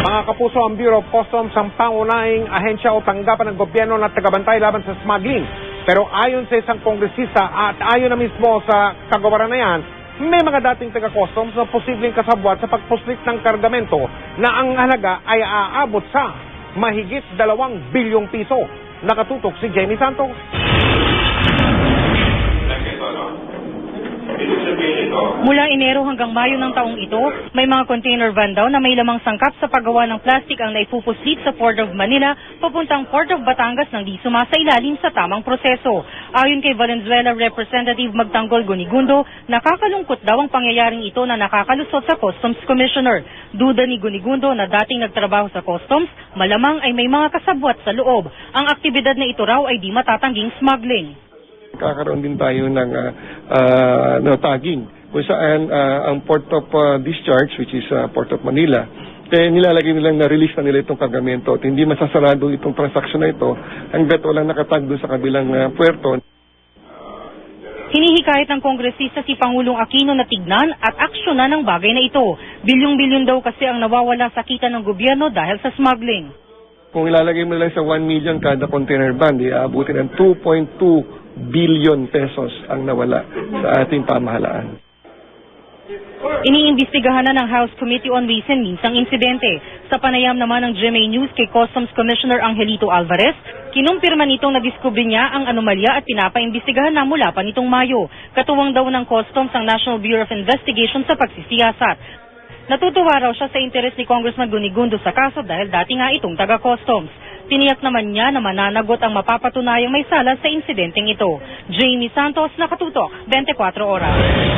Mga kapuso, ang Bureau of Customs ang pangunahing ahensya o tanggapan ng gobyerno na tagabantay laban sa smuggling. Pero ayon sa isang kongresista at ayon na mismo sa kagawaran na yan, may mga dating taga-customs na posibleng kasabwat sa pagpuslit ng kargamento na ang halaga ay aabot sa mahigit dalawang bilyong piso. Nakatutok si Jamie Santos. Mula Enero hanggang Mayo ng taong ito, may mga container van daw na may lamang sangkap sa paggawa ng plastic ang naipupuslit sa Port of Manila papuntang Port of Batangas nang di sumasailalim sa tamang proseso. Ayon kay Valenzuela Representative Magtanggol Gunigundo, nakakalungkot daw ang pangyayaring ito na nakakalusot sa Customs Commissioner. Duda ni Gunigundo na dating nagtrabaho sa Customs, malamang ay may mga kasabwat sa loob. Ang aktibidad na ito raw ay di matatangging smuggling. Kakaroon din tayo ng ah, ah, no, tagging kung saan ah, ang port of ah, discharge which is ah, Port of Manila eh nilalagay nilang na-release na nila itong kargamento at hindi masasarado itong transaction na ito hanggat walang nakatag doon sa kabilang ah, puerto. Hinihikayat ng kongresista si Pangulong Aquino na tignan at aksyonan ng bagay na ito. Bilyong-bilyon daw kasi ang nawawala sa kita ng gobyerno dahil sa smuggling. Kung ilalagay mo lang sa 1 million kada container van, di aabutin ng 2.2 billion pesos ang nawala sa ating pamahalaan. Iniimbestigahan na ng House Committee on Ways and Means ang insidente. Sa panayam naman ng GMA News kay Customs Commissioner Angelito Alvarez, kinumpirma nitong nadiskubre niya ang anomalya at pinapaimbestigahan na mula pa nitong Mayo. Katuwang daw ng Customs ang National Bureau of Investigation sa pagsisiyasat. Natutuwa raw siya sa interes ni Congressman Gunigundo sa kaso dahil dati nga itong taga-customs. Tiniyak naman niya na mananagot ang mapapatunayang may sala sa insidenteng ito. Jamie Santos, Nakatutok, 24 Oras.